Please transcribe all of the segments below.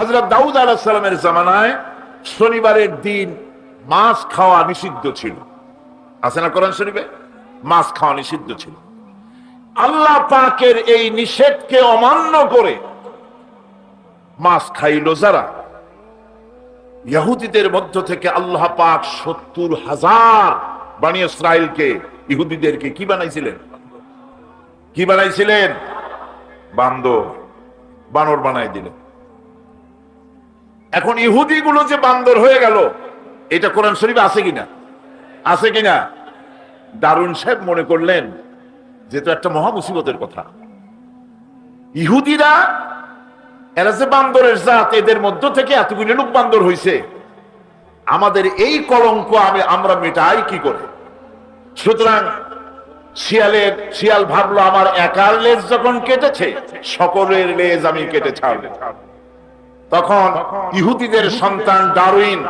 হজরত দাউদ আলাহিসাল্লামের জামানায় শনিবারের দিন মাছ খাওয়া নিষিদ্ধ ছিল। আছে না কোরআন শরীফে? মাছ খাওয়া নিষিদ্ধ ছিল। আল্লাহ পাকের এই নিষেধকে অমান্য করে মাছ খাইল যারা? ইহুদিদের মধ্য থেকে আল্লাহ পাক সত্তর হাজার বাণী ইসরায়েলকে ইহুদিদেরকে কি বানাইছিলেন? কি বানাইছিলেন? বান্দর। বানর বানাই দিলেন। এখন ইহুদি গুলো যে বান্দর হয়ে গেল, এটা কোরআন শরীফ আছে কিনা? আছে কিনা? দারুণ সাহেব মনে করলেন যে তো একটা মহা মুসিবতের কথা। ইহুদিরা, এরা যে বান্দরের জাত, এদের মধ্য থেকে এতগুলি লোক বান্দর হইছে। আমাদের এই কলঙ্ক আমি আমরা মেটাই কি করে? সুতরাং শিয়ালের শিয়াল ভাবলো, আমার একার লেজ যখন কেটেছে, সকলের লেজ আমি কেটে ছাড়বো। তখন ইহুদিদের সন্তান ডারউইন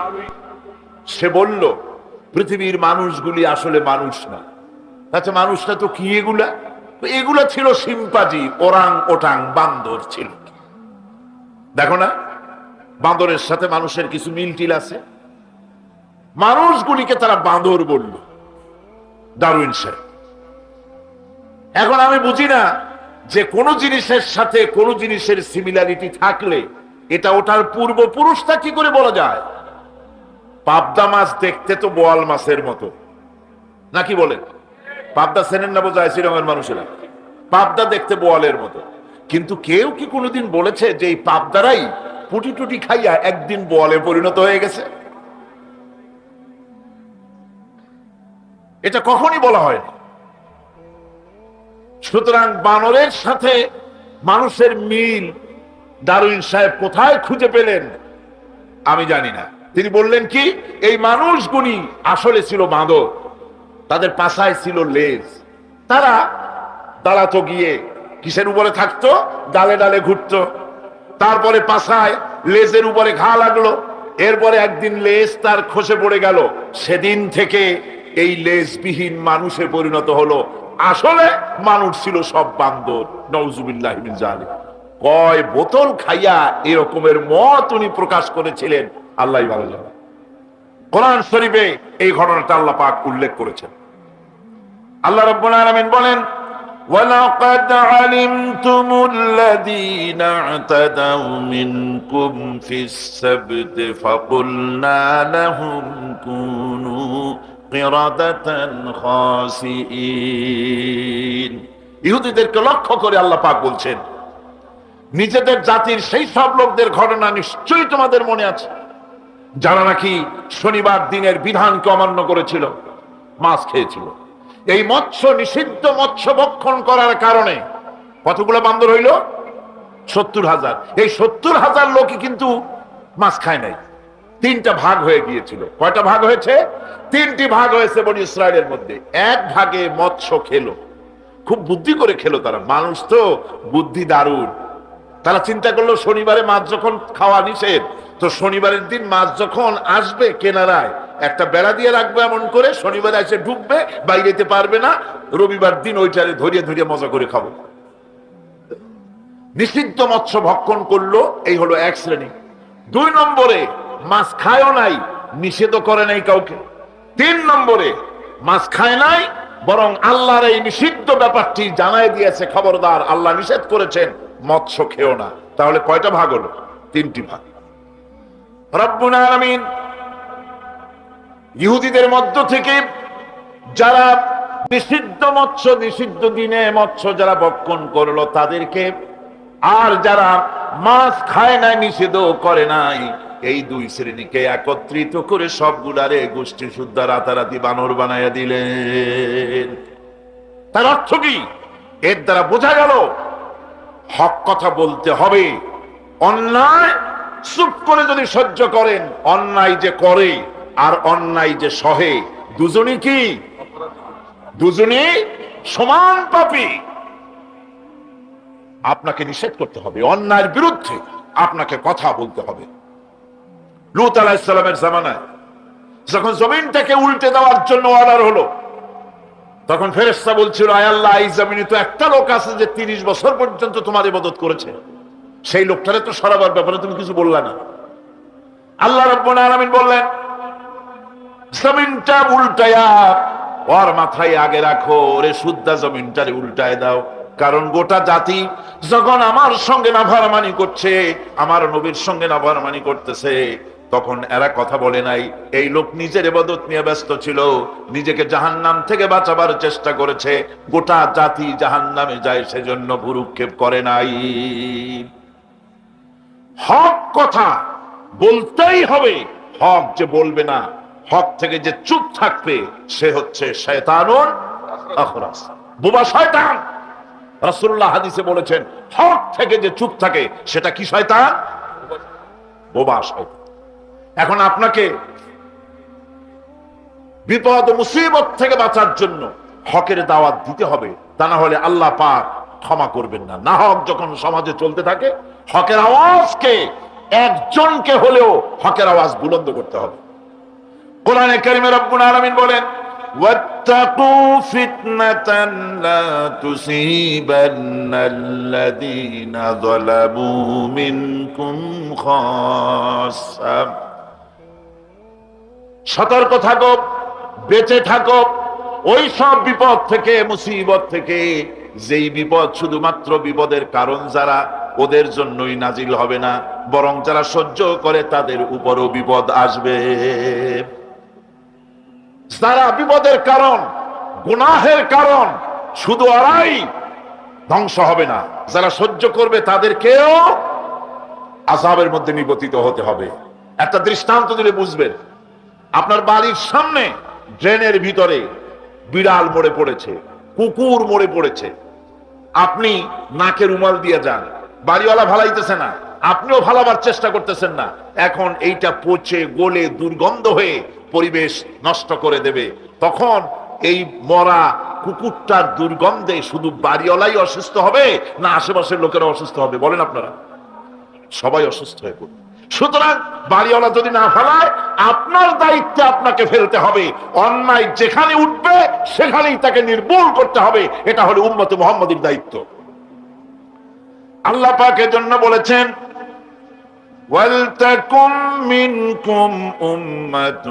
সে বলল পৃথিবীর মানুষগুলি আসলে মানুষ না। আচ্ছা মানুষটা তো কি এগুলা? এগুলা ছিল সিম্পাজি ওরাং ওটাং বান্দর ছিল। দেখো না বান্দরের সাথে মানুষের কিছু মিল টিল আছে। মানুষগুলিকে তারা বাঁদর বলল দারুইন সাহেব এখন আমি বুঝি না যে কোনো জিনিসের সাথে কোনো জিনিসের সিমিলারিটি থাকলে এটা ওটার পূর্বপুরুষটা কি করে বলা যায়? পাবদা মাছ দেখতে তো বোয়াল মাছের মতো। নাকি বলেন? পাবদা সেনেন না বোঝায় শ্রীরঙের মানুষেরা? পাবদা দেখতে বোয়ালের মতো। কিন্তু কেউ কি কোনোদিন বলেছে যে এই পাবদারাই পুটি টুটি খাইয়া একদিন বোয়ালে পরিণত হয়ে গেছে? এটা কখনই বলা হয়নি সুতরাং বানরের সাথে মানুষের মিল দারুইন সাহেব কোথায় খুঁজে পেলেন? আমি জানি না। তিনি বললেন কি, এই মানুষগুলি আসলে ছিল বাঁদর। তাদের পাশায় ছিল লেজ। তারা দাঁড়াতো গিয়ে, কিসের উপরে থাকতো? ডালে ডালে ঘুরতো। তারপরে পাশায় লেজের উপরে ঘা লাগল। এরপরে একদিন লেজ তার খসে পড়ে গেল। সেদিন থেকে এই লেজবিহীন মানুষে পরিণত হলো। আসলে মানুষ ছিল সব বান্দর নওজুবিল্লাহ মিন জালিম। কয় বোতল খাইয়া এরকমের মত উনি প্রকাশ করেছিলেন আল্লাহ ভালো জানে কোরআন শরীফে এই ঘটনাটা আল্লাহ পাক উল্লেখ করেছেন আল্লাহ রব্বুল আলামিন বলেন ولقد علمتم الذين اعتدوا منكم في السبت فقلنا لهم كونوا قردة خاسئين ইহুদিদেরকে লক্ষ্য করে আল্লাহ পাক বলছেন নিজেদের জাতির সেই সব লোকদের ঘটনা নিশ্চয়ই তোমাদের মনে আছে। যারা নাকি শনিবার দিনের বিধানকে অমান্য করেছিল, মাছ খেয়েছিল। এই মৎস্য, নিষিদ্ধ মৎস্য ভক্ষণ করার কারণে কতগুলো বান্দর হইল? সত্তর হাজার। এই সত্তর হাজার লোকই কিন্তু মাছ খায় নাই। তিনটা ভাগ হয়ে গিয়েছিল। কয়টা ভাগ হয়েছে? তিনটি ভাগ হয়েছে বনি ইসরায়েলের মধ্যে। এক ভাগে মৎস্য খেলো। খুব বুদ্ধি করে খেলো তারা। মানুষ তো বুদ্ধি দারুণ। তারা চিন্তা করল, শনিবারে মাছ যখন খাওয়া নিষেধ, তো শনিবারের দিন মাছ যখন আসবে কেনারায়, একটা বেড়া দিয়ে রাখবে এমন করে, শনিবারে এসে ঢুকবে, বাইরেতে পারবে না, রবিবার দিন ওইটারে ধরিয়ে ধরিয়ে মজা করে খাব। নিষিদ্ধ মৎস্য ভক্ষণ করল, এই হলো এক শ্রেণি। দুই নম্বরে, মাছ খায়ও নাই নিষেধ করে নাই কাউকে। তিন নম্বরে, মাছ খায় নাই, বরং আল্লাহর এই নিষিদ্ধ ব্যাপারটি জানাই দিয়েছে খবরদার, আল্লাহ নিষেধ করেছেন। মৎস্য খেও না। তাহলে কয়টা ভাগ হলো? তিনটি ভাগ। রব্বুল ইহুদিদের মধ্য থেকে যারা নিষিদ্ধ মৎস্য, নিষিদ্ধ দিনে মৎস্য যারা ভক্ষণ করল তাদেরকে আর যারা মাছ খায় নাই নিষেধ করে নাই, এই দুই শ্রেণীকে একত্রিত করে সবগুলারে গোষ্ঠী শুদ্ধ রাতারাতি বানর বানাইয়া দিলেন। তার অর্থ কি? এর দ্বারা বোঝা গেল হক কথা বলতে হবে। অন্যায় চুপ করে যদি সহ্য করেন, অন্যায় যে করে আর অন্যায় যে সহে, দুজনই কি? দুজনই সমান পাপী। আপনাকে নিষেধ করতে হবে, অন্যায়ের বিরুদ্ধে আপনাকে কথা বলতে হবে। লুত আলাহিসাল্লামের জামানায় যখন জমিনটাকে উল্টে দেওয়ার জন্য অর্ডার হলো তখন ফেরেস্তা বলছিল, আয় আল্লাহ, এই জমিনে তো একটা লোক আছে যে তিরিশ বছর পর্যন্ত তোমার ইবাদত করেছে। সেই লোকটারে তো সরাবার ব্যাপারে তুমি কিছু বললা না। আল্লাহ রব্বুল আলামিন বললেন, জমিনটা উল্টায়া, ওর মাথায় আগে রাখো রে শুদ্ধা জমিনটারে উল্টায় দাও। কারণ গোটা জাতি যখন আমার সঙ্গে নাভারমানি করছে, আমার নবীর সঙ্গে নাভারমানি করতেছে তখন এরা কথা বলে নাই। এই লোক নিজের এবাদত নিয়ে ব্যস্ত ছিল, নিজেকে জাহান্নাম থেকে বাঁচাবার চেষ্টা করেছে। গোটা জাতি জাহান্নামে যায়, সেজন্য ভুরুক্ষেপ করে নাই। হক কথা বলতেই হবে। হক যে বলবে না, হক থেকে যে চুপ থাকবে, সে হচ্ছে শয়তানুন বোবা শয়তান! রাসূলুল্লাহ হাদিসে বলেছেন, হক থেকে যে চুপ থাকে, সেটা কি শয়তান? বোবা শয়তান। এখন আপনাকে বিপদ ও মুসিবত থেকে বাঁচার জন্য হকের দাওয়াত দিতে হবে তা না হলে আল্লাহ পাক ক্ষমা করবেন না না হক যখন সমাজে চলতে থাকে হকের আওয়াজকে একজনকে হলেও হকের আওয়াজ বুলন্দ করতে হবে কোরআনে কারিমে রব্বুল আলামিন বলেন واتقوا فتنة لا تصيبن الذين ظلموا منكم خاصة সতর্ক থাকো, বেঁচে থাকো। ওই সব বিপদ থেকে, মুসিবত থেকে, যেই বিপদ শুধুমাত্র বিপদের কারণ যারা ওদের জন্যই নাজিল হবে না, বরং যারা সহ্য করে তাদের উপরও বিপদ আসবে। যারা বিপদের কারণ, গুনাহের কারণ, শুধু ওরাই ধ্বংস হবে না, যারা সহ্য করবে তাদেরকেও আজাবের মধ্যে নিবতিত হতে হবে। একটা দৃষ্টান্ত দিলে বুঝবেন আপনার বাড়ির সামনে ড্রেনের ভিতরে বিড়াল মরে পড়েছে, কুকুর মরে পড়েছে। আপনি নাকে রুমাল দিয়ে যান। বাড়িওয়ালা ভালাইতেছে না, আপনিও ভালাবার চেষ্টা করতেছেন না। এখন এইটা পচে, গলে, দুর্গন্ধ হয়ে পরিবেশ নষ্ট করে দেবে। তখন এই মরা কুকুরটার দুর্গন্ধে শুধু বাড়িওয়ালাই অসুস্থ হবে না আশেপাশের লোকেরা অসুস্থ হবে? বলেন আপনারা। সবাই অসুস্থ হয়ে পড়বে। সুতরাং বাড়িওয়ালা যদি না ফেলায় আপনার দায়িত্বে আপনাকে ফেলতে হবে অন্যায় যেখানে উঠবে সেখানেই তাকে নির্মূল করতে হবে এটা হলো উম্মতে মোহাম্মদের দায়িত্ব আল্লাহ পাকের জন্য বলেছেন ولتكن منكم أمة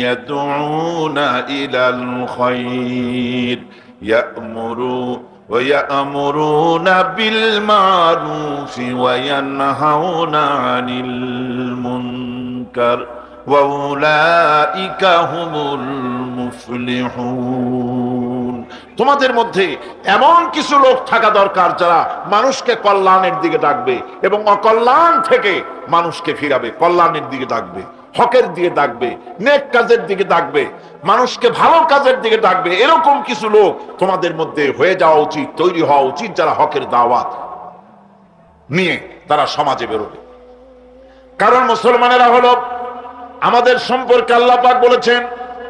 يدعون إلى الخير يأمروا ويأمرون بالمعروف وينهون عن المنكر وأولئك هم المفلحون তোমাদের মধ্যে এমন কিছু লোক থাকা দরকার যারা মানুষকে কল্যাণের দিকে ডাকবে এবং অকল্যাণ থেকে মানুষকে ফিরাবে কল্যাণের দিকে ডাকবে হকের দিকে ডাকবে, নেক কাজের দিকে ডাকবে, মানুষকে ভালো কাজের দিকে ডাকবে, এরকম কিছু লোক তোমাদের মধ্যে হয়ে যাওয়া উচিত, তৈরি হওয়া উচিত যারা হকের দাওয়াত নিয়ে তারা সমাজে বেরোবে। কারণ মুসলমানেরা হলো আমাদের সম্পর্কে আল্লাহ পাক বলেছেন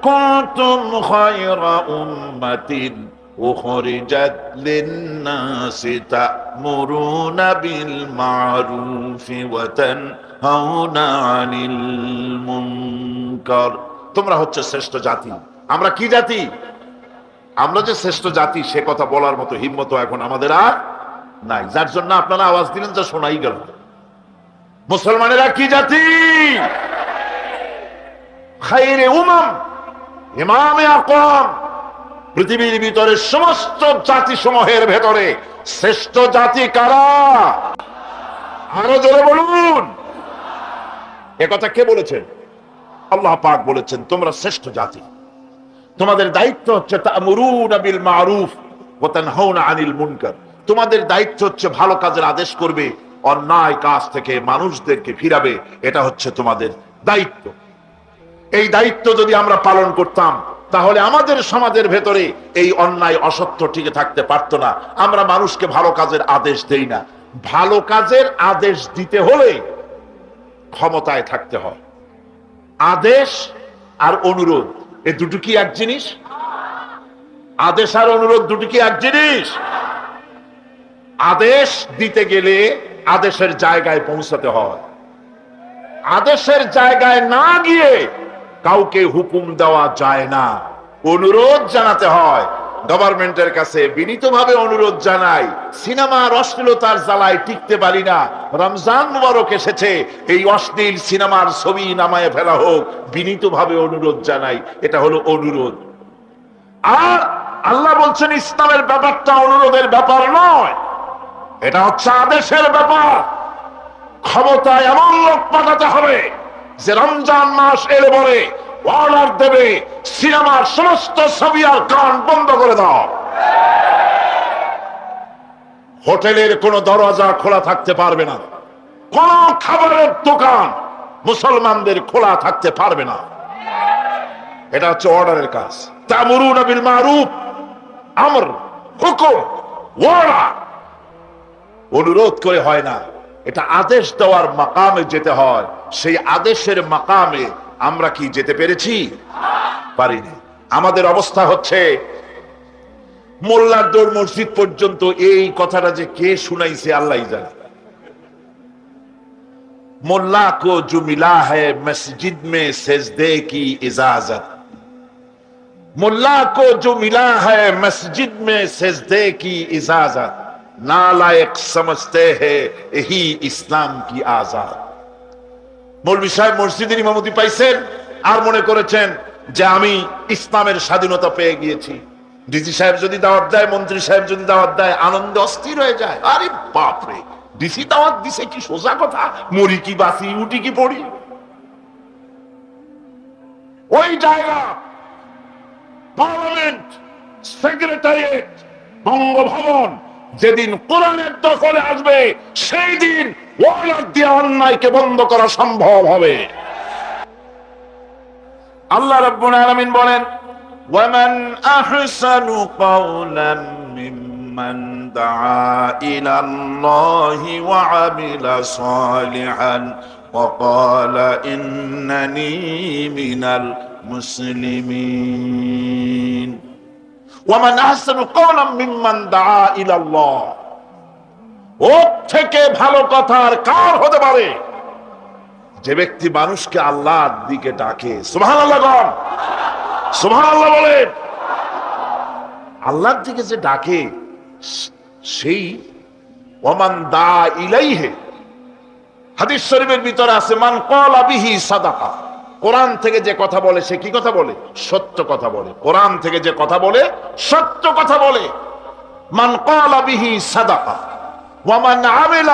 কুতুম খায়রা উম্মাতিন أخرجت للناس تأمرون بالمعروف وتنهون عن المنكر তোমরা হচ্ছে শ্রেষ্ঠ জাতি আমরা কি জাতি আমরা যে শ্রেষ্ঠ জাতি সে কথা বলার মতো হিম্মত এখন আমাদের আর নাই যার জন্য আপনারা আওয়াজ দিলেন যা শোনাই গেল মুসলমানেরা কি জাতি খাইরে উমাম ইমামে আকম পৃথিবীর ভিতরে সমস্ত জাতি সমূহের ভেতরে শ্রেষ্ঠ জাতি কারা? আরও জোরে বলুন। এ কথা কে বলেছেন? আল্লাহ পাক বলেছেন, তোমরা শ্রেষ্ঠ জাতি। তোমাদের দায়িত্ব হচ্ছে বিল মারুফ আনিল মুনকার। তোমাদের দায়িত্ব হচ্ছে ভালো কাজের আদেশ করবে, অন্যায় কাজ থেকে মানুষদেরকে ফিরাবে। এটা হচ্ছে তোমাদের দায়িত্ব। এই দায়িত্ব যদি আমরা পালন করতাম তাহলে আমাদের সমাজের ভেতরে এই অন্যায় অসত্য টিকে থাকতে পারতো না। আমরা মানুষকে ভালো কাজের আদেশ দেই না। ভালো কাজের আদেশ দিতে হলে ক্ষমতায় থাকতে হয়। আদেশ আর অনুরোধ, এ দুটো কি এক জিনিস? আদেশ আর অনুরোধ দুটো কি এক জিনিস? আদেশ দিতে গেলে আদেশের জায়গায় পৌঁছাতে হয়। আদেশের জায়গায় না গিয়ে কাউকে হুকুম দেওয়া যায় না। অনুরোধ জানাতে হয়। গভর্নমেন্টের কাছে বিনীতভাবে অনুরোধ জানাই, সিনেমার অশ্লীলতার জ্বালায় টিকতে পারি না। রমজান মুবারক এসেছে, এই অশ্লীল সিনেমার ছবি নামায় ফেলা হোক, বিনীতভাবে অনুরোধ জানাই, এটা হলো অনুরোধ। আর আল্লাহ বলছেন, ইসলামের ব্যাপারটা অনুরোধের ব্যাপার নয়, এটা হচ্ছে আদেশের ব্যাপার। ক্ষমতায় এমন লোক পাঠাতে হবে যে রমজান মাস এলে বলে অর্ডার দেবে সিনেমার সমস্ত ছবি আর গান বন্ধ করে দাও। হোটেলের কোনো দরজা খোলা থাকতে পারবে না। কোন খাবারের দোকান মুসলমানদের খোলা থাকতে পারবে না। এটা হচ্ছে অর্ডারের কাজ। তামরুন বিল মারুফ, আমর, হুকুম অনুরোধ করে হয় না। এটা আদেশ দেওয়ার মাকামে যেতে হয়। সেই আদেশের মাকামে আমরা কি যেতে পেরেছি? পারিনি। আমাদের অবস্থা হচ্ছে, মোল্লার দৌড় মসজিদ পর্যন্ত এই কথাটা যে কে শুনাইছে আল্লাহ জানে। মোল্লা কো জুমিলা হসজিদ মে মসজিদ দে কি ইজাজত। মোল্লা কো জুমিলা হসজিদ মে মসজিদ দে কি ইজাজত। नालायक समझते हैं यही ইসলাম কি আজাদ মৌলভী সাহেব মসজিদের ইমামতি পাইছেন আর মনে করেছেন যে আমি ইসলামের স্বাধীনতা পেয়ে গিয়েছি ডিসি সাহেব যদি দাওয়াত দেয় মন্ত্রী সাহেব যদি দাওয়াত দেয় আনন্দে অস্থির হয়ে যায় আরে বাপরে ডিসি দাওয়াত দিছে কি সোজা কথা মরি কি বাসি উঠি কি পড়ি ওই জায়গা পার্লামেন্ট সেক্রেটারিয়েট বঙ্গভবন যেদিন কোরআনের দখলে আসবে সেই দিন অন্যায়কে বন্ধ করা সম্ভব হবে। আল্লাহ রাব্বুল বলেন, ওয়ামান ওয়া আমিলা সালিহান ওয়া ক্বালা ইন্নানি মিনাল ওয়ামান কওলাম মিম্মান দাআ ইলা আল্লাহ থেকে ভালো কথা আর কার হতে পারে? যে ব্যক্তি মানুষকে আল্লাহর দিকে ডাকে, সুবহানাল্লাহ সুবহানাল্লাহ বলেন। আল্লাহর দিকে যে ডাকে, সেই ওমান দা ইলাইহে। হাদিস শরীফের ভিতরে আছে, মান কলা বিহি সাদাকা। কোরআন থেকে যে কথা বলে, সে কি কথা বলে? সত্য কথা বলে। কোরআন থেকে যে কথা বলে, সত্য কথা বলে। মান কলা বিহি সাদাকা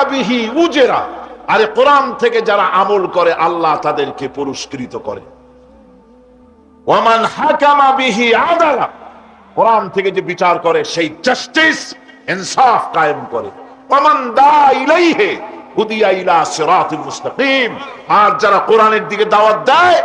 বিহি উজেরা। আরে কোরআন থেকে যারা আমল করে, আল্লাহ তাদেরকে পুরস্কৃত করে। ওয়ামান হাকামা বিহি আদালা, কোরআন থেকে যে বিচার করে, সেই জাস্টিস, ইনসাফ কায়েম করে। ওয়ামান দা ইলাইহি আর যারা কোরআনের দিকে দাওয়াত দেয়,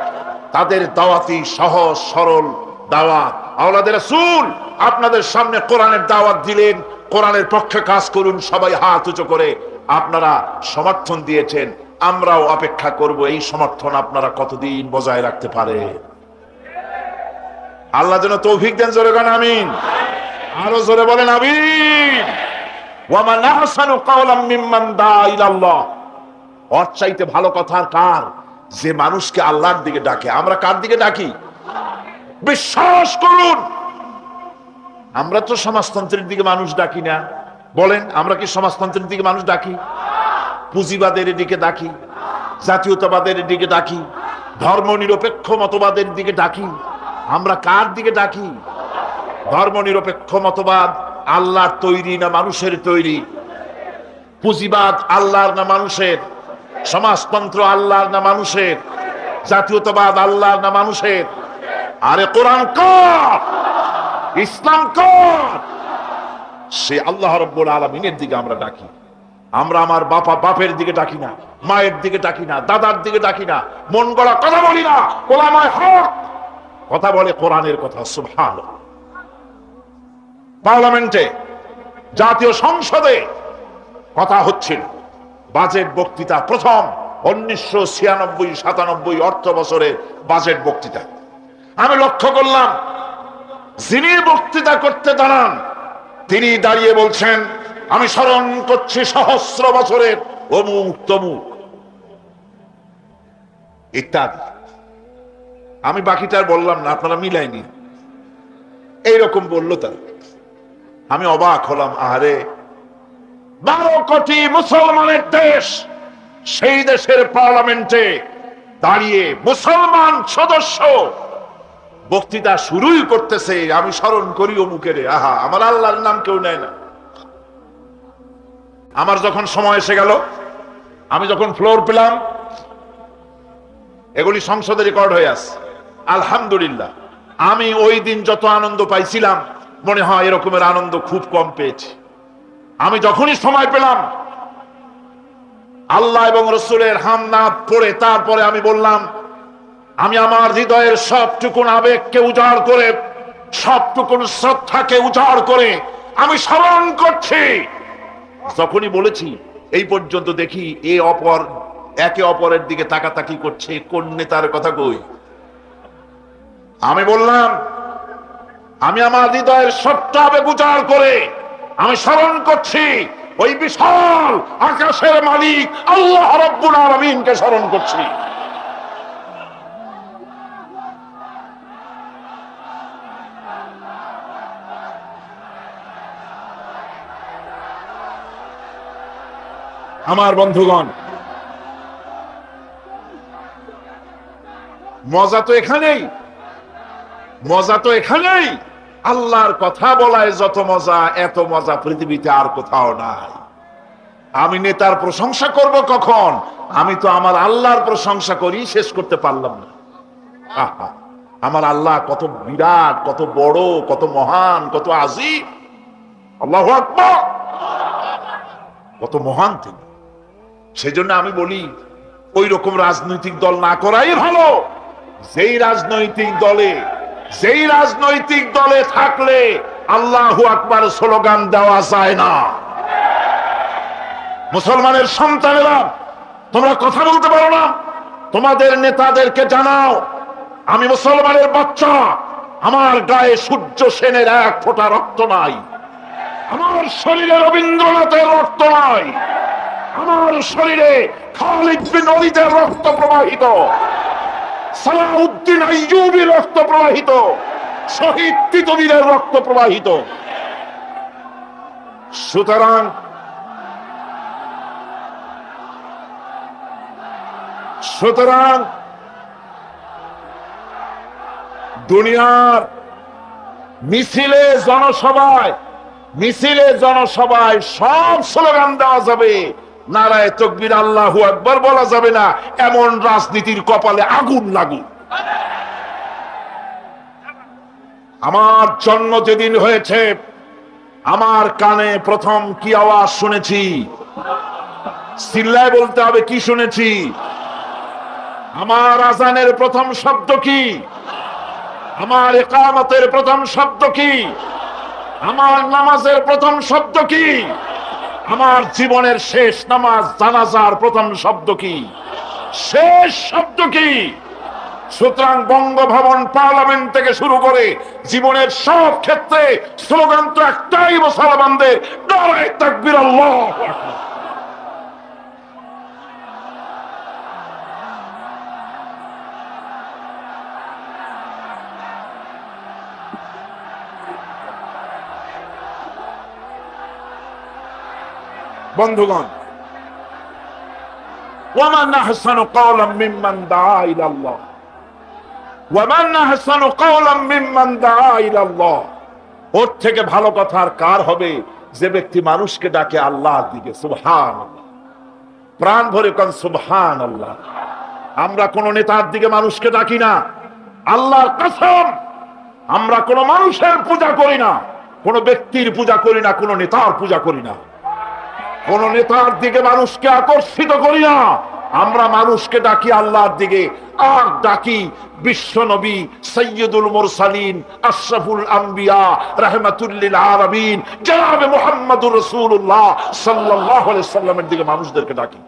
তাদের দাওয়াতি সহজ, সরল দাওয়াত। আওলাদের রাসূল, আপনাদের সামনে কোরআনের দাওয়াত দিলেন, কোরআনের পক্ষে কাজ করুন, সবাই হাত উঁচু করে আপনারা সমর্থন দিয়েছেন। আমরাও অপেক্ষা করব, এই সমর্থন আপনারা কতদিন বজায় রাখতে পারে? আল্লাহ যেন তৌফিক দেন, জোরে গান, আমিন। আরও জোরে বলেন, আমিন। ওয়ামান আহসানু কাওলাম দা ইলাল্লাহ। ওর চাইতে ভালো কথা কার? যে মানুষকে আল্লাহর দিকে ডাকে। আমরা কার দিকে ডাকি? বিশ্বাস করুন। আমরা তো সমাজতন্ত্রের দিকে মানুষ ডাকি না। বলেন, আমরা কি সমাজতন্ত্রের দিকে মানুষ ডাকি? পুঁজিবাদের দিকে ডাকি। জাতীয়তাবাদের দিকে ডাকি। ধর্ম নিরপেক্ষ মতবাদের দিকে ডাকি। আমরা কার দিকে ডাকি? ধর্ম নিরপেক্ষ মতবাদ আল্লাহর তৈরি না মানুষের তৈরি? পুঁজিবাদ আল্লাহর না মানুষের? সমাজতন্ত্র আল্লাহর না মানুষের? জাতীয়তাবাদ আল্লাহর না মানুষের? আরে কোরআন কর! ইসলাম কর! সে আল্লাহ রব্বুল আলমিনের দিকে আমরা ডাকি। আমরা আমার বাপা বাপের দিকে ডাকি না, মায়ের দিকে ডাকি না, দাদার দিকে ডাকি না, মন গড়া কথা বলি না কোলামায় হক! কথা বলে কোরআনের কথা সুভান পার্লামেন্টে, জাতীয় সংসদে কথা হচ্ছিল। বাজেট বক্তৃতা প্রথম উনিশশো ছিয়ানব্বই, সাতানব্বই অর্থ বছরে বাজেট বক্তৃতা। আমি লক্ষ্য করলাম, যিনি বক্তৃতা করতে দাঁড়ান, তিনি দাঁড়িয়ে বলছেন, আমি স্মরণ করছি সহস্র বছরের অমুক তমুক। ইত্যাদি। আমি বাকিটা বললাম না, আপনারা মিলাইনি। এইরকম বলল তার। আমি অবাক হলাম আরে বারো কোটি মুসলমানের দেশ সেই দেশের পার্লামেন্টে দাঁড়িয়ে মুসলমান সদস্য বক্তৃতা শুরুই করতেছে। আমি স্মরণ করি অমুকের। আহা, আমার আল্লাহর নাম কেউ নেয় না। আমার যখন সময় এসে গেল, আমি যখন ফ্লোর পেলাম, এগুলি সংসদে রেকর্ড হয়ে আস আলহামদুলিল্লাহ। আমি ওই দিন যত আনন্দ পাইছিলাম মনে হয় এরকমের আনন্দ খুব কম পেয়েছি। আমি যখনই সময় পেলাম, আল্লাহ এবং রসুলের হামনাথ পড়ে তারপরে আমি বললাম, আমি আমার হৃদয়ের সবটুকুন আবেগকে উজাড় করে, সবটুকুন শ্রদ্ধাকে উজাড় করে আমি স্মরণ করছি। যখনই বলেছি, এই পর্যন্ত দেখি এ অপর, একে অপরের দিকে তাকাতাকি করছে, কোন নেতার কথা কই? আমি বললাম আমি আমার হৃদয়ের সবটা উজাড় করে আমি স্মরণ করছি ওই বিশাল আকাশের মালিক আল্লাহ রব্বুল আলমিনকে স্মরণ করছি। আমার বন্ধুগণ, মজা তো এখানেই, মজা তো এখানেই। আল্লাহর কথা বলায় যত মজা এত মজা পৃথিবীতে আর কোথাও নাই। আমি নেতার প্রশংসা করব কখন? আমি তো আমার আল্লাহর প্রশংসা করি শেষ করতে পারলাম না। আহা, আমার আল্লাহ কত বিরাট কত বড় কত মহান কত আজিব আল্লাহ কত মহান তিনি। সেই জন্য আমি বলি ওই রকম রাজনৈতিক দল না করাই ভালো। যেই রাজনৈতিক দলে যেই রাজনৈতিক দলে থাকলে আল্লাহু আকবার স্লোগান দেওয়া যায় না। মুসলমানের সন্তানেরা, তোমরা কথা বলতে পারো না। তোমাদের নেতাদেরকে জানাও, আমি মুসলমানের বাচ্চা, আমার গায়ে সূর্য সেনের এক ফোঁটা রক্ত নাই। আমার শরীরে রবীন্দ্রনাথের রক্ত নাই। আমার শরীরে খালিদ বিন রক্ত প্রবাহিত। সালাউদ্দিন আইয়ুবীর রক্ত প্রবাহিত, শহীদ তিতবীরের রক্ত প্রবাহিত। সুতরাং সুতরাং দুনিয়ার মিছিলে জনসভায় মিছিলে জনসভায় সব স্লোগান দেওয়া যাবে। নারায় তকবির আল্লাহু একবার বলা যাবে না, এমন রাজনীতির কপালে আগুন লাগুন আমার জন্ম যেদিন হয়েছে, আমার কানে প্রথম কি আওয়াজ শুনেছি? সিল্লায় বলতে হবে কি শুনেছি? আমার আজানের প্রথম শব্দ কি? আমার একামতের প্রথম শব্দ কি? আমার নামাজের প্রথম শব্দ কি? আমার জীবনের শেষ নামাজ, জানাজার প্রথম শব্দ কি? শেষ শব্দ কি? সুতরাং বঙ্গভবন পার্লামেন্ট থেকে শুরু করে জীবনের সব ক্ষেত্রে স্লোগান তো একটাই মুসলমানদের তাকবির আল্লাহ বন্ধুগণ ومن أحسن قولا ممن دعا إلى الله ومن أحسن قولا ممن دعا إلى الله ওর থেকে ভালো কথা আর কার হবে যে ব্যক্তি মানুষকে ডাকে আল্লাহর দিকে সুবহান প্রাণ ভরে কন সুবহান আল্লাহ আমরা কোন নেতার দিকে মানুষকে ডাকি না আল্লাহর কসম আমরা কোন মানুষের পূজা করি না কোন ব্যক্তির পূজা করি না কোন নেতার পূজা করি না কোন নেতার দিকে মানুষকে আকর্ষিত করি না। আমরা মানুষকে ডাকি আল্লাহর দিকে। আর ডাকি বিশ্ব নবী সৈয়দুল মুরসালিন, আশরাফুল আম্বিয়া, রাহমাতুল্লিল আলামিন, জনাবে মুহাম্মদুর রাসূলুল্লাহ সাল্লাল্লাহু আলাইহি সাল্লামের দিকে মানুষদেরকে ডাকি।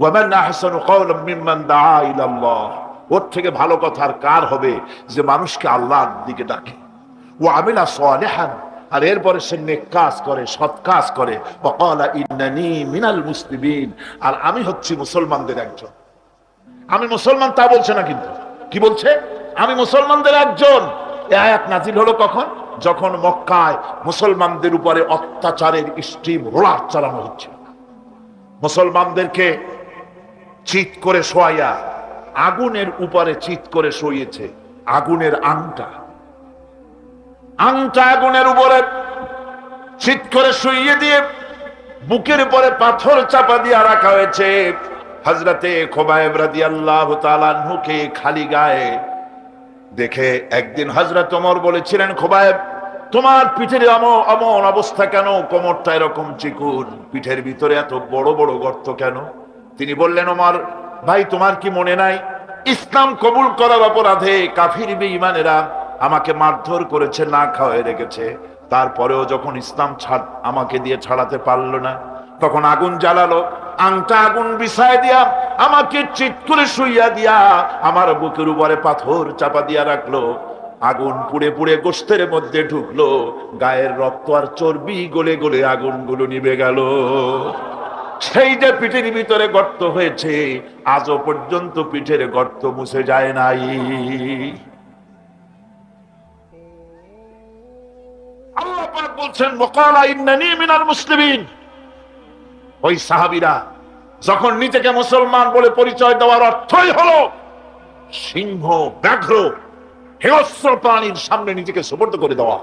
ওয়ামান আহসানু কওলাম মিম্মান দাআ ইলা আল্লাহ ওর থেকে ভালো কথা আর কার হবে যে মানুষকে আল্লাহর দিকে ডাকে। ও আমিলা সালিহান। আর এরপরে সে নেক কাজ করে, সৎ কাজ করে। ওয়াকালা ইন্নানি মিনাল মুসলিমিন। আর আমি হচ্ছি মুসলমানদের একজন। আমি মুসলমান তা বলছে না কিন্তু। কি বলছে? আমি মুসলমানদের একজন। এ আয়াত নাজিল হলো কখন? যখন মক্কায় মুসলমানদের উপরে অত্যাচারের স্টিম, রোলার চালানো হচ্ছে মুসলমানদেরকে চিত করে শোয়াইয়া আগুনের উপরে চিত করে শুয়েছে আগুনের আংটা। আংটা আগুনের উপরে চিত করে শুইয়ে দিয়ে বুকের উপরে পাথর চাপা দিয়ে রাখা হয়েছে। হজরতে খোবায়েব আল্লাহ তালানহুকে খালি গায়ে দেখে একদিন হজরত ওমর বলেছিলেন, খোবায়েব, তোমার পিঠের এমন অবস্থা কেন? কোমরটা এরকম চিকুন, পিঠের ভিতরে এত বড় বড় গর্ত কেন? তিনি বললেন, ওমর, ভাই, তোমার কি মনে নাই? ইসলাম কবুল করার অপরাধে কাফির বেঈমানেরা আমাকে মারধর করেছে, না খাওয়াই রেখেছে। তারপরেও যখন ইসলাম ছাড় আমাকে দিয়ে ছাড়াতে পারল না, তখন আগুন জ্বালালো, আংটা আগুন বিছায় দিয়া আমাকে চিৎ করে শুইয়া দিয়া আমার বুকের উপরে পাথর চাপা দিয়া রাখল। আগুন পুড়ে পুড়ে গোস্তের মধ্যে ঢুকলো, গায়ের রক্ত আর চর্বি গলে গলে আগুনগুলো নিবে গেল। সেই যে পিঠের ভিতরে গর্ত হয়েছে, আজও পর্যন্ত পিঠের গর্ত মুছে যায় নাই। বলছেন মুসলিমিন। ওই সাহাবীরা যখন নিজেকে মুসলমান বলে পরিচয় দেওয়ার অর্থই সিংহ, ব্যাঘ্র প্রাণীর সামনে নিজেকে সুপর্দ করে দেওয়া।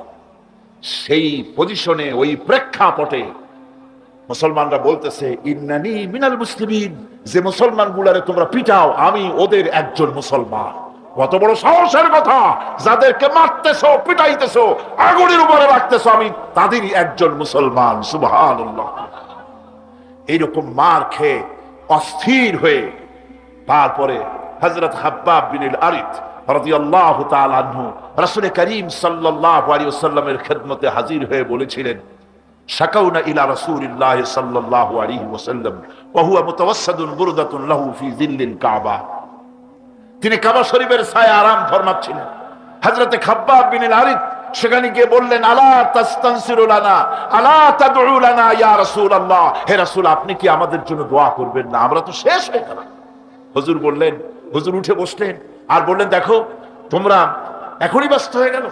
সেই পজিশনে, ওই প্রেক্ষাপটে মুসলমানরা বলতেছে, ইন্নানি মিনাল মুসলিমিন, যে মুসলমান গুলারে তোমরা পিটাও, আমি ওদের একজন মুসলমান। কত বড় সাহসের কথা। যাদেরকে মারতেছো, পিটাইতেছো, আগুনের উপরে রাখতেছো, আমি তাদেরই একজন মুসলমান, সুবহানাল্লাহ। এইরকম মার খেয়ে অস্থির হয়ে তারপরে হজরত হাব্বাব বিন আরিদ রাদিয়াল্লাহু হাজির হয়ে বলেছিলেন ইলা সাল্লাল্লাহু তিনি কাবা শরীফের ছায়া আরাম ফরমাচ্ছিলেন। হযরতে খাব্বাব বিন আরিদ সেখানে গিয়ে বললেন, আলা তাস্তানসিরু লানা, আলা তাদউ লানা ইয়া রাসূলুল্লাহ? হে রাসূল, আপনি কি আমাদের জন্য দোয়া করবেন না? আমরা তো শেষ হয়ে গেলাম। হুজুর বললেন, হুজুর উঠে বসলেন আর বললেন, দেখো, তোমরা এখনই ব্যস্ত হয়ে গেল।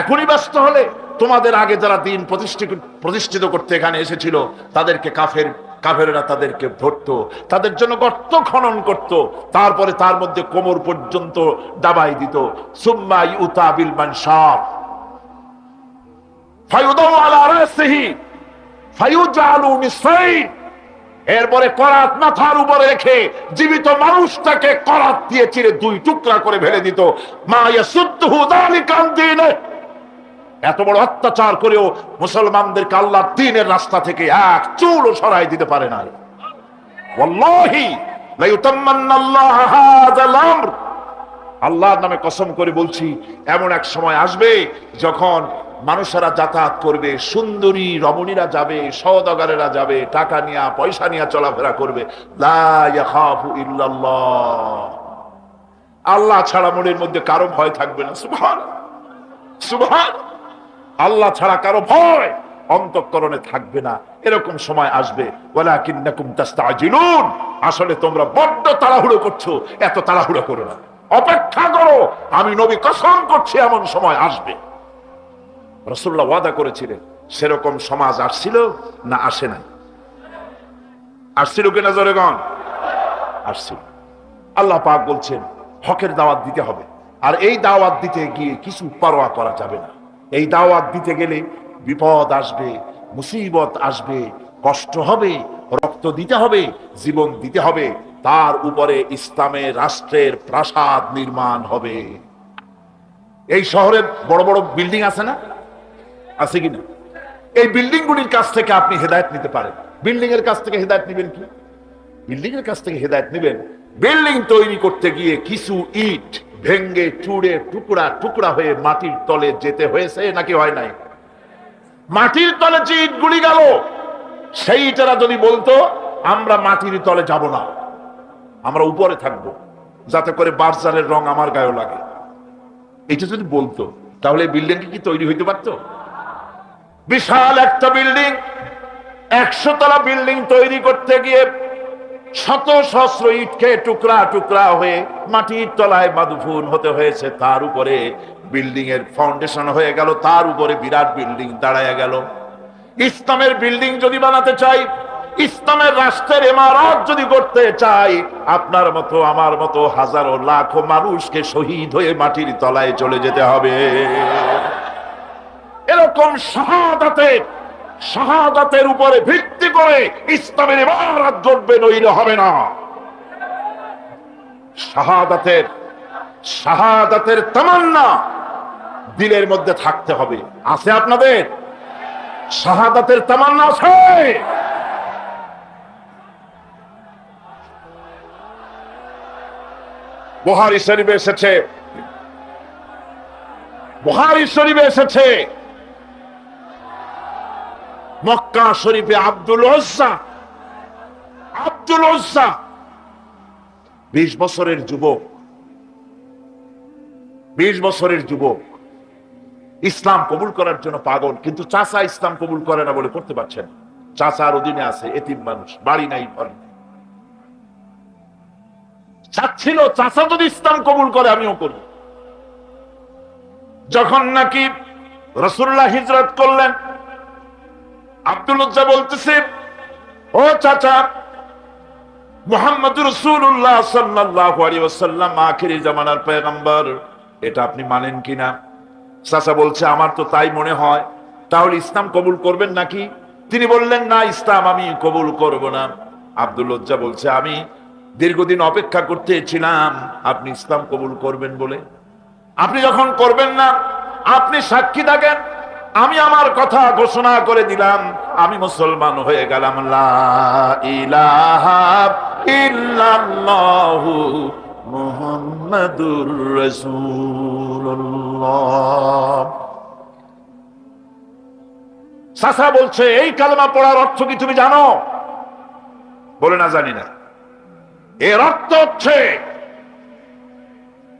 এখনই ব্যস্ত হলে তোমাদের আগে যারা দিন প্রতিষ্ঠিত প্রতিষ্ঠিত করতে এখানে এসেছিল, তাদেরকে কাফের কাফেরেরা তাদেরকে ধরতো, তাদের জন্য গর্ত খনন করত, তারপরে তার মধ্যে কোমর পর্যন্ত দাবাই দিত। সুম্মা ইউতা বিল মানসাব ফায়ুদাউ আলা রাসিহি, ফায়ুজালু নিসাইন এরপরে করাত মাথার উপরে রেখে জীবিত মানুষটাকে করাত দিয়ে চিরে দুই টুকরা করে ফেলে দিত। মা ইয়াসুদ্দুহু যালিকান দীনে। এত বড় অত্যাচার করেও মুসলমানদেরকে আল্লাহ দিনের রাস্তা থেকে এক চুলও সরাই দিতে পারে না আল্লাহর নামে কসম করে বলছি, এমন এক সময় আসবে যখন মানুষেরা যাতায়াত করবে, সুন্দরী রমণীরা যাবে, সওদাগারেরা যাবে, টাকা নিয়ে, পয়সা নিয়ে চলাফেরা করবে। আল্লাহ ছাড়া মনের মধ্যে কারও ভয় থাকবে না। সুবহান সুবহান আল্লাহ ছাড়া কারও ভয় অন্তঃকরণে থাকবে না। এরকম সময় আসবে। আসলে তোমরা বড্ড তাড়াহুড়ো করছ। এত তাড়াহুড়ো করো না। অপেক্ষা করো। আমি নবী কসম করছি, এমন সময় আসবে। রসুল্লাহ ওয়াদা করেছিলেন, সেরকম সমাজ আসছিল না আসে নাই। আসছিল কিনা জোরেগণ আসছিল। আল্লাহ পাক বলছেন, হকের দাওয়াত দিতে হবে। আর এই দাওয়াত দিতে গিয়ে কিছু পরোয়া করা যাবে না। এই দাওয়াত দিতে গেলে বিপদ আসবে, মুসিবত আসবে, কষ্ট হবে, রক্ত দিতে হবে, জীবন দিতে হবে, তার উপরে ইসলামের রাষ্ট্রের প্রাসাদ নির্মাণ হবে। এই শহরে বড় বড় বিল্ডিং আছে না? আছে কিনা এই বিল্ডিং গুলির কাছ থেকে আপনি হেদায়ত নিতে পারেন। বিল্ডিং এর কাছ থেকে হেদায়ত নেবেন কি? বিল্ডিং এর কাছ থেকে হেদায়ত নেবেন। বিল্ডিং তৈরি করতে গিয়ে কিছু ইট ভেঙ্গে চুড়ে টুকরা টুকরা হয়ে মাটির তলে যেতে হয়েছে, নাকি হয় নাই? মাটির তলে যে ইটগুলি গেল সেই ইটেরা যদি বলতো, আমরা মাটির তলে যাব না। আমরা উপরে থাকব, যাতে করে বার্জারের রং আমার গায়েও লাগে। এটা যদি বলতো, তাহলে বিল্ডিং কি তৈরি হইতে পারতো? বিশাল একটা বিল্ডিং একশো তলা বিল্ডিং তৈরি করতে গিয়ে শত সহস্র ইটকে টুকরা টুকরা হয়ে মাটির তলায় মাদুফুন হতে হয়েছে, তার উপরে বিল্ডিং এর ফাউন্ডেশন হয়ে গেল, তার উপরে বিরাট বিল্ডিং দাঁড়ায় গেল। ইসলামের বিল্ডিং যদি বানাতে চাই, ইসলামের রাষ্ট্রের ইমারত যদি করতে চাই, আপনার মতো, আমার মতো হাজারো লাখো মানুষকে শহীদ হয়ে মাটির তলায় চলে যেতে হবে। এরকম শাহাদাতের শাহাদাতের উপরে ভিত্তি করে ইসলামের নইলে হবে না। শাহাদাতের শাহাদাতের তামান্না দিলের মধ্যে থাকতে হবে। আছে আপনাদের? শাহাদাতের তামান্না আছে। বুহারি শরীফে এসেছে। বুহারি শরীফে এসেছে। মক্কা শরীফে আব্দুল ওজ্জা। আব্দুল ওজ্জা। বিশ বছরের যুবক। বিশ বছরের যুবক। ইসলাম কবুল করার জন্য পাগল, কিন্তু চাচা ইসলাম কবুল করে না বলে করতে পারছেন চাচার অধীনে আছে, এতিম মানুষ, বাড়ি নাই, ঘর। চাচ্ছিল, চাচা যদি ইসলাম কবুল করে, আমিও করব যখন নাকি রসুল্লাহ হিজরত করলেন আব্দুল উজ্জা বলতেছে, ও চাচা মোহাম্মদ রসুল্লাহ সাল্লাহ আলিয়াল্লাম আখেরি জামানার পেগম্বর এটা আপনি মানেন কিনা? চাচা বলছে, আমার তো তাই মনে হয়। তাহলে ইসলাম কবুল করবেন নাকি? তিনি বললেন, না, ইসলাম আমি কবুল করব না। আব্দুল লজ্জা বলছে, আমি দীর্ঘদিন অপেক্ষা করতেছিলাম, আপনি ইসলাম কবুল করবেন বলে। আপনি যখন করবেন না, আপনি সাক্ষী থাকেন আমি আমার কথা ঘোষণা করে দিলাম। আমি মুসলমান হয়ে গেলাম। সাসা বলছে, এই কালমা পড়ার অর্থ কি তুমি জানো? বলে না জানি না। এর অর্থ হচ্ছে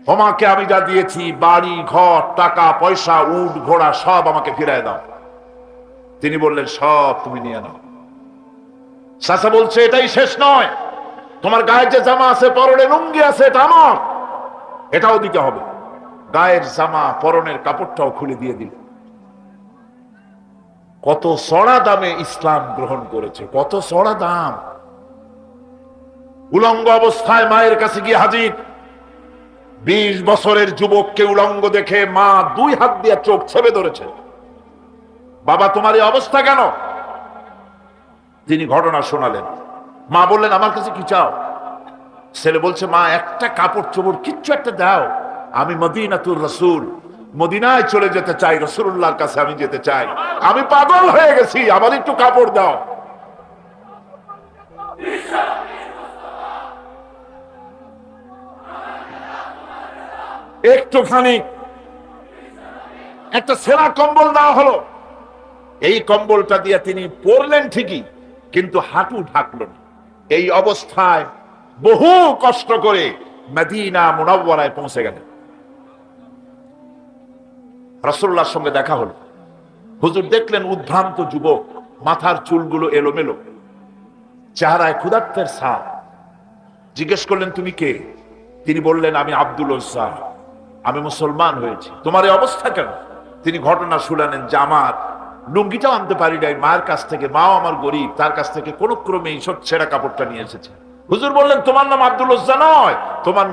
তোমাকে আমি যা দিয়েছি, বাড়ি, ঘর, টাকা, পয়সা, উট, ঘোড়া, সব আমাকে ফিরায় দাও। তিনি বললেন, সব তুমি নিয়ে নাও। সাসা বলছে, এটাই শেষ নয়। তোমার গায়ের যে জামা আছে পরনে লুঙ্গি আছে, এটা আমার। এটাও দিতে হবে। গায়ের জামা, পরনের কাপড়টাও খুলে দিয়ে দিল। কত সড়া দামে ইসলাম গ্রহণ করেছে, কত সড়া দাম। উলঙ্গ অবস্থায় মায়ের কাছে গিয়ে হাজির। বিশ বছরের যুবককে উলঙ্গ দেখে মা দুই হাত দিয়ে চোখ ছেপে ধরেছে। বাবা, তোমার এই অবস্থা কেন? তিনি ঘটনা শোনালেন। মা বললেন, আমার কাছে কি চাও? ছেলে বলছে, মা, একটা কাপড় চোপড় কিচ্ছু একটা দাও। আমি মদিনাতুর রসুল। মদিনায় চলে যেতে চাই রসুল্লাহর কাছে আমি যেতে চাই। আমি পাগল হয়ে গেছি, আমার একটু কাপড় দাও। একটুখানি একটা সেরা কম্বল দেওয়া হলো। এই কম্বলটা দিয়ে তিনি পরলেন ঠিকই, কিন্তু হাঁটু ঢাকলো না। এই অবস্থায় বহু কষ্ট করে মদিনা মুনাওয়ারায় পৌঁছে গেলেন। রসুল্লাহর সঙ্গে দেখা হলো। হুজুর দেখলেন উদ্ভ্রান্ত যুবক, মাথার চুলগুলো এলোমেলো, চেহারায় ক্ষুধার্তের সাপ জিজ্ঞেস করলেন, তুমি কে? তিনি বললেন, আমি আব্দুল ওসাহ আমি মুসলমান হয়েছি। তোমার এই অবস্থা কেন? তিনি ঘটনা শুনানেন জামাত, লুঙ্গিটাও আনতে পারি নাই, মায়ের কাছ থেকে, মাও আমার গরিব, তার কাছ থেকে কোনো ক্রমে সব ছেঁড়া কাপড়টা নিয়ে এসেছে। হুজুর বললেন, তোমার নাম আব্দুল নয়, তোমার